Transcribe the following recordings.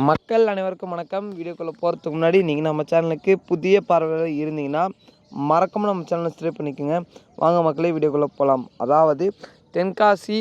மக்கள் அனைவருக்கும் வணக்கம். வீடியோக்குள்ளே போகிறதுக்கு முன்னாடி நீங்கள் நம்ம சேனலுக்கு புதிய பார்வையில் இருந்தீங்கன்னா மறக்காமல் நம்ம சேனலை சப்ஸ்கிரைப் பண்ணிக்கோங்க. வாங்க மக்களே வீடியோக்குள்ளே போகலாம் அதாவது தென்காசி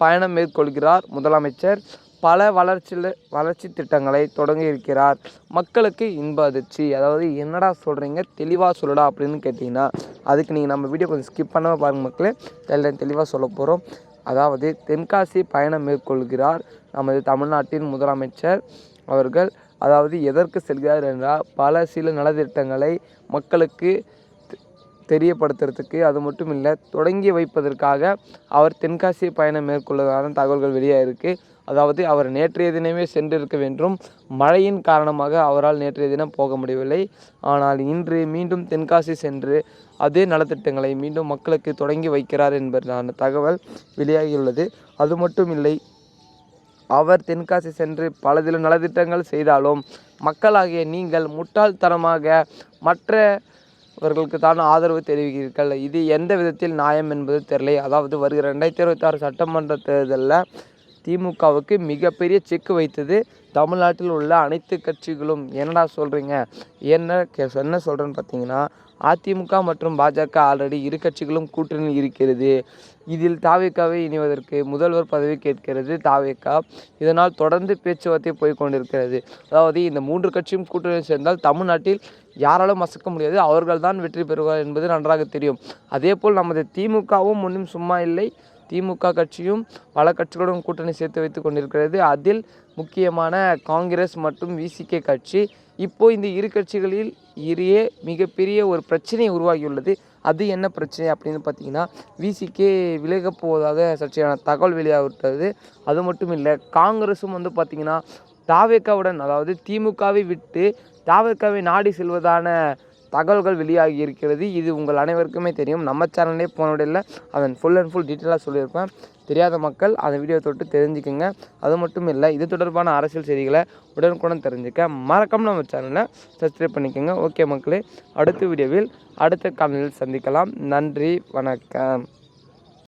பயணம் மேற்கொள்கிறார் முதலமைச்சர். பல வளர்ச்சியில் வளர்ச்சி திட்டங்களை தொடங்கி இருக்கிறார். மக்களுக்கு இன்ப அதிர்ச்சி. அதாவது என்னடா சொல்கிறீங்க தெளிவாக சொல்லுடா அப்படின்னு கேட்டிங்கன்னா அதுக்கு நீங்கள் நம்ம வீடியோ கொஞ்சம் ஸ்கிப் பண்ணாமல் பாருங்கள் மக்களே. எல்லாம் தெளிவாக சொல்ல போகிறோம் அதாவது தென்காசி பயணம் மேற்கொள்கிறார் நமது தமிழ்நாட்டின் முதலமைச்சர். அவர்கள் அதாவது எதற்கு செல்கிறார் என்றால் பல சில நலத்திட்டங்களை மக்களுக்கு தெரியப்படுத்துறதுக்கு அது மட்டும் இல்லை தொடங்கி வைப்பதற்காக அவர் தென்காசி பயணம் மேற்கொள்வதான தகவல்கள் வெளியாக இருக்குது அதாவது அவர் நேற்றைய தினமே சென்றிருக்க வேண்டும். மழையின் காரணமாக அவரால் நேற்றைய தினம் போக முடியவில்லை. ஆனால் இன்று மீண்டும் தென்காசி சென்று அதே நலத்திட்டங்களை மீண்டும் மக்களுக்கு தொடங்கி வைக்கிறார் என்பதான தகவல் வெளியாகியுள்ளது. அது மட்டும் இல்லை அவர் தென்காசி சென்று பலதில நலத்திட்டங்கள் செய்தாலும் மக்களாகிய நீங்கள் முட்டாள்தனமாக மற்றவர்களுக்கு தான் ஆதரவு தெரிவிக்கிறீர்கள். இது எந்த விதத்தில் நியாயம் என்பது தெரியலை. அதாவது வருகிற ரெண்டாயிரத்தி இருபத்தாறு சட்டமன்ற தேர்தலில் திமுகவுக்கு மிகப்பெரிய செக் வைத்தது தமிழ்நாட்டில் உள்ள அனைத்து கட்சிகளும். என்னடா சொல்கிறீங்க என்ன கே- என்ன சொல்கிறேன்னு பார்த்தீங்கன்னா அதிமுக மற்றும் பாஜக ஆல்ரெடி இரு கட்சிகளும் கூட்டணியில் இருக்கிறது. இதில் தாவேக்காவை இணைவதற்கு முதல்வர் பதவி கேட்கிறது தாவேக்கா. இதனால் தொடர்ந்து பேச்சுவார்த்தை போய் கொண்டிருக்கிறது அதாவது இந்த மூன்று கட்சியும் கூட்டணி சேர்ந்தால் தமிழ்நாட்டில் யாராலும் மசக்க முடியாது. அவர்கள்தான் வெற்றி பெறுவார் என்பது நன்றாக தெரியும். அதேபோல் நமது திமுகவும் ஒன்றும் சும்மா இல்லை. திமுக கட்சியும் பல கட்சிகளுடன் கூட்டணி சேர்த்து வைத்து கொண்டிருக்கிறது. அதில் முக்கியமான காங்கிரஸ் மற்றும் விசிகே கட்சி. இப்போ இந்த இரு கட்சிகளில் இடையே மிகப்பெரிய ஒரு பிரச்சனை உருவாகியுள்ளது. அது என்ன பிரச்சனை அப்படின்னு பார்த்தீங்கன்னா விசிகே விலகப் போவதாக சர்ச்சையான தகவல் வெளியாகிவிட்டது. அது மட்டும் இல்லை காங்கிரஸும் வந்து பார்த்தீங்கன்னா தாவேக்காவுடன் அதாவது திமுகவை விட்டு தாவேக்காவை நாடி செல்வதான தகவல்கள் வெளியாகி இருக்கிறது. இது உங்கள் அனைவருக்குமே தெரியும். நம்ம சேனல்லே போனதில்லை அதன் ஃபுல் அண்ட் ஃபுல் டீட்டெயிலாக சொல்லியிருப்பேன். தெரியாத மக்கள் அந்த வீடியோ தொட்டு தெரிஞ்சுக்கோங்க. அது மட்டும் இல்லை இது தொடர்பான அரசியல் செய்திகளை உடனுக்குடன் தெரிஞ்சுக்க மறக்காம நம்ம சேனலை சப்ஸ்கிரைப் பண்ணிக்கோங்க. ஓகே மக்களே அடுத்த வீடியோவில் அடுத்த காணொலியில் சந்திக்கலாம். நன்றி வணக்கம்.